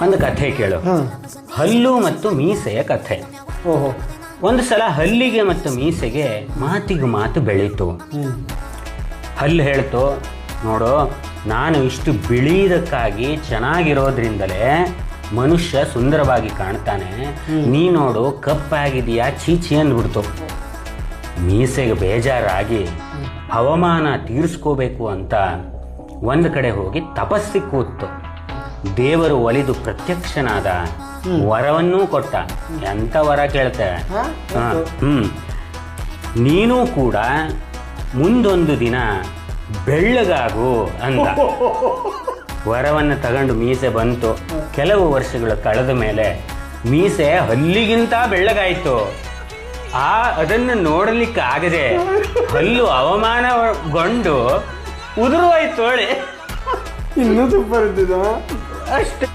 ಒಂದು ಕಥೆ ಕೇಳು. ಹಲ್ಲು ಮತ್ತು ಮೀಸೆಯ ಕಥೆ. ಓಹೋ. ಒಂದು ಸಲ ಹಲ್ಲಿಗೆ ಮತ್ತು ಮೀಸೆಗೆ ಮಾತಿಗೆ ಮಾತು ಬೆಳೀತು. ಹಲ್ಲು ಹೇಳ್ತು ನೋಡು ನಾನು ಇಷ್ಟು ಬಿಳಿದಕ್ಕಾಗಿ ಚೆನ್ನಾಗಿರೋದ್ರಿಂದಲೇ ಮನುಷ್ಯ ಸುಂದರವಾಗಿ ಕಾಣ್ತಾನೆ. ನೀ ನೋಡು ಕಪ್ಪಾಗಿದೆಯಾ ಚೀಚಿ ಅಂದ್ಬಿಡ್ತು. ಮೀಸೆಗೆ ಬೇಜಾರಾಗಿ ಹವಾಮಾನ ತೀರಿಸ್ಕೋಬೇಕು ಅಂತ ಒಂದು ಕಡೆ ಹೋಗಿ ತಪಸ್ಸಿ ಕೂತು. ದೇವರು ಒಲಿದು ಪ್ರತ್ಯಕ್ಷನಾದ ವರವನ್ನೂ ಕೊಟ್ಟ. ಎಂಥ ವರ ಕೇಳ್ತೆ? ಹ್ಮ್. ನೀನು ಕೂಡ ಮುಂದೊಂದು ದಿನ ಬೆಳ್ಳಗಾಗು ಅಂದ. ವರವನ್ನು ತಗೊಂಡು ಮೀಸೆ ಬಂತು. ಕೆಲವು ವರ್ಷಗಳು ಕಳೆದ ಮೇಲೆ ಮೀಸೆ ಹಲ್ಲಿಗಿಂತ ಬೆಳ್ಳಗಾಯಿತು. ಆ ಅದನ್ನು ನೋಡಲಿಕ್ಕೆ ಆಗದೆ ಹಲ್ಲು ಅವಮಾನಗೊಂಡು ಉದುರು ಆಯ್ತು ಹೇಳಿ ಇನ್ನೂ 愛して